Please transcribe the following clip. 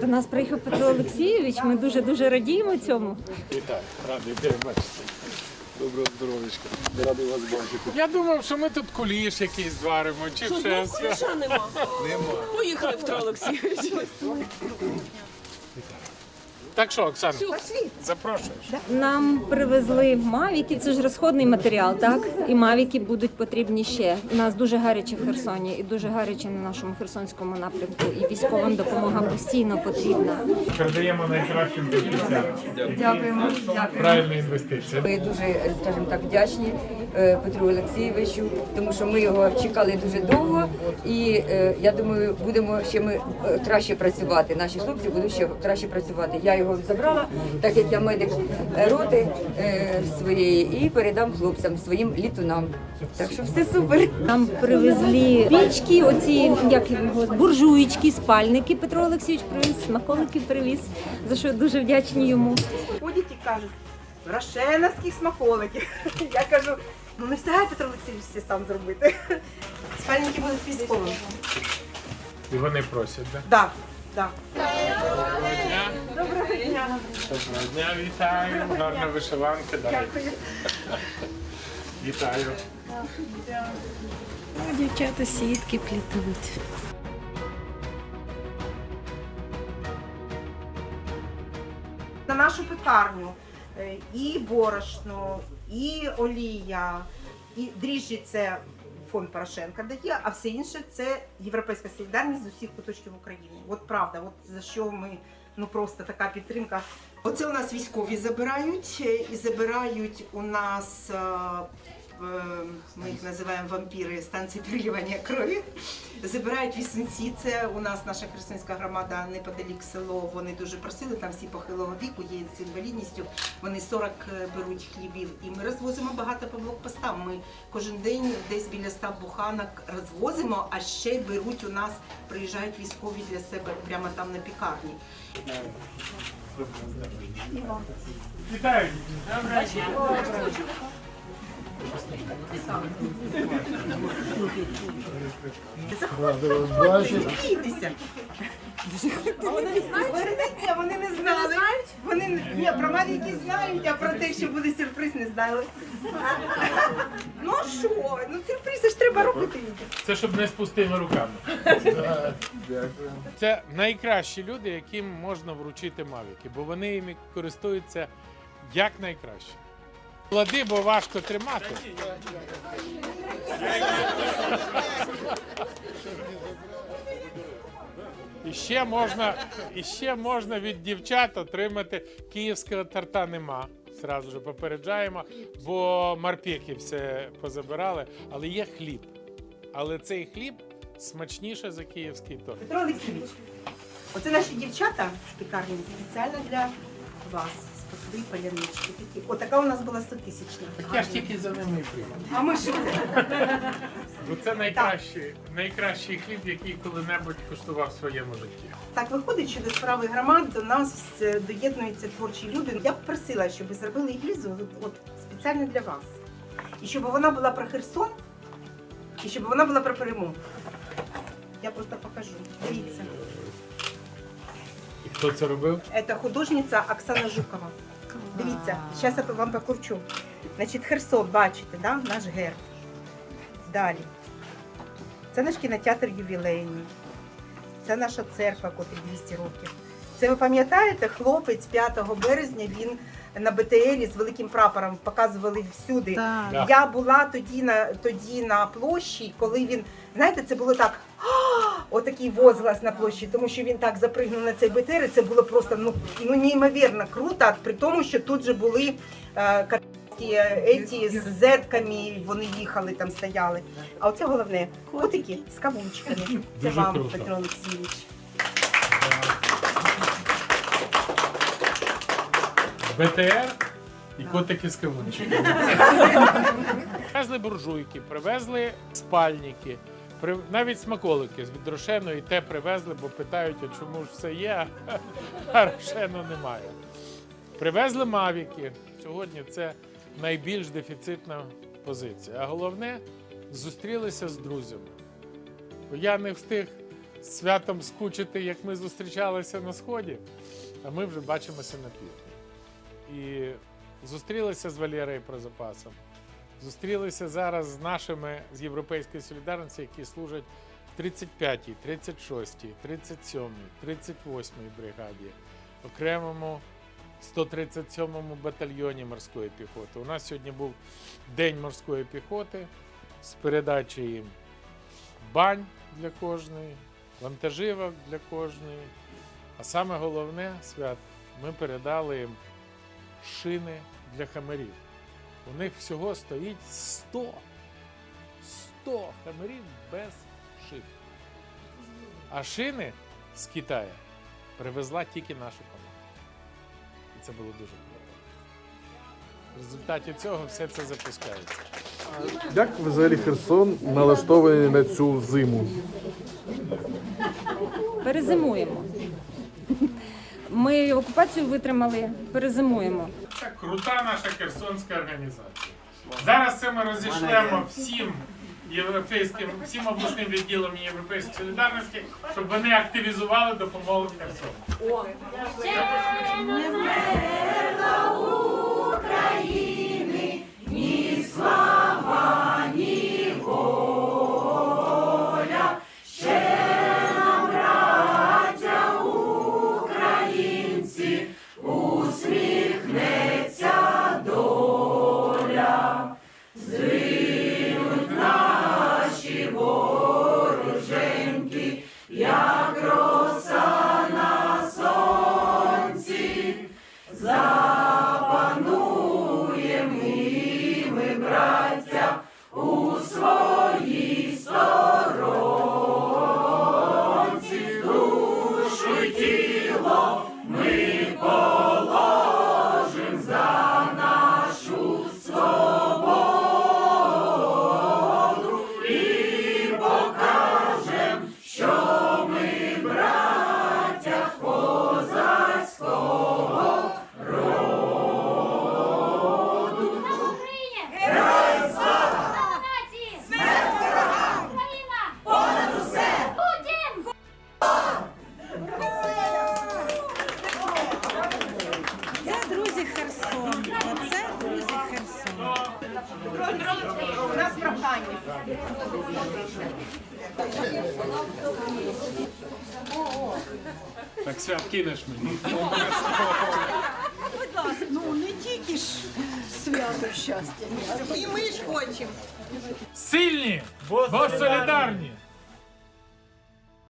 До нас приїхав Петро Олексійович. Ми дуже дуже радіємо цьому. Вітаю, радий тебе бачити. Доброго здоров'ячка. Радий вас бачити. Я думав, що ми тут куліш якийсь зваримо, чи ще все. Що нема? Нема. Поїхали Петро Олексійович. Так що, Оксана, запрошуєш. Нам привезли мавіки. Це ж розходний матеріал, так? І мавіки будуть потрібні ще. У нас дуже гаряче в Херсоні і дуже гаряче на нашому херсонському напрямку. І військовим допомога постійно потрібна. Передаємо найкращим. Дякуємо, дякуємо. Правильна інвестиція. Ми дуже, скажімо так, вдячні е, Петру Олексійовичу, тому що ми його чекали дуже довго, і е, я думаю, будемо ще ми е, краще працювати. Наші хлопці будуть ще краще працювати. Я його забрала, так як я медик е, роти е, своєї, і передам хлопцям своїм літунам. Так що все супер. Нам привезли пічки, оці як його буржуєчки, спальники. Петро Олексійович привіз, смаколики привіз, за що дуже вдячні йому. ходять і кажуть, рошеновських смаколиків. Я кажу, ну не встигає Петро Олексійович все сам зробити. Спальники будуть військовими. І вони просять, так? Так, так. Доброго дня. Доброго дня. Доброго дня, вітаю. Гарна вишиванка. Далі. Вітаю. Дівчата сітки плітуть. На нашу пекарню е, і борошно, і олія, і дріжджі це фонд Порошенка дає, а все інше це європейська солідарність з усіх куточків України. От правда, от за що ми ну просто така підтримка. Оце у нас військові забирають е, і забирають у нас. Е, Ми їх називаємо вампіри станції переливання крові. Забирають вісенці. Це у нас наша херсонська громада неподалік село. Вони дуже просили, там всі похилого віку, є з інвалідністю. Вони 40 беруть хлібів. І ми розвозимо багато по блокпостам. Ми кожен день десь біля 100 буханок розвозимо, а ще й беруть у нас, приїжджають військові для себе прямо там на пікарні. Вітаю. Доброго дня. Вони не знають? Вони не знали. Вони ні, про маленькі знають, а про те, що буде сюрприз, не знали. Ну що? Ну сюрпризи ж треба робити. Це щоб не з пустими руками. Це найкращі люди, яким можна вручити мавіки, бо вони іми користуються як найкраще. Клади, бо важко тримати. І ще можна, і ще можна від дівчат отримати київського торта нема. Зразу ж попереджаємо, бо марпіки все позабирали, але є хліб. Але цей хліб смачніше за київський торт. Петро Олексійович, оце наші дівчата з пекарні спеціально для вас. Спекли палянички такі. Отака у нас була 100 тисячна. Я ж тільки за ними приймав. А ми що? Бо це найкращий, найкращий хліб, який коли-небудь куштував в своєму житті. Так виходить, що до справи громад до нас е, доєднуються творчі люди. Я б просила, щоб ви зробили от, от спеціально для вас. І щоб вона була про Херсон, і щоб вона була про перемогу. Я просто покажу. Дивіться. Хто це робив? Це художниця Оксана Жукова. Дивіться, зараз я вам покручу. Значить, Херсон, бачите, да? наш герб. Далі. Це наш кінотеатр ювілейний. Це наша церква, котрій 200 років. Це ви пам'ятаєте, хлопець 5 березня він на БТЛі з великим прапором показували всюди. Так. Я була тоді на тоді на площі, коли він, знаєте, це було так. Отакий возглас на площі, тому що він так запригнув на цей БТР, і це було просто ну, ну неймовірно круто, при тому, що тут же були е, еті з зетками, вони їхали там, стояли. А оце головне котики з кавунчиками. Це вам. Петро Олексійович. БТР і котики з кавунчиками. Привезли буржуйки, привезли спальники, навіть смаколики з від і те привезли, бо питають, а чому ж все є, а рошену немає. Привезли мавіки. Сьогодні це найбільш дефіцитна позиція. А головне, зустрілися з друзями. Бо я не встиг святом скучити, як ми зустрічалися на сході, а ми вже бачимося на півдні. І зустрілися з Валерою про запасом. Зустрілися зараз з нашими з Європейської солідарності, які служать в 35-й, 36-й, 37-й, 38-й бригаді, окремому 137-му батальйоні морської піхоти. У нас сьогодні був День морської піхоти з передачі їм бань для кожної, вантажівок для кожної. А саме головне свят, ми передали їм шини для хамерів. У них всього стоїть 100. 100 хамерів без шин. А шини з Китаю привезла тільки наша команда. І це було дуже круто. В результаті цього все це запускається. Як взагалі Херсон налаштований на цю зиму? Перезимуємо. Ми окупацію витримали, перезимуємо. Це крута наша херсонська організація. Зараз це ми розійшлемо всім європейським, всім обласним відділам Європейської солідарності, щоб вони активізували допомогу Херсону. Україні! Так свят кинеш мені. Будь ласка, Ну не тільки ж свято щастя, і ми ж хочемо. Сильні, бо солідарні.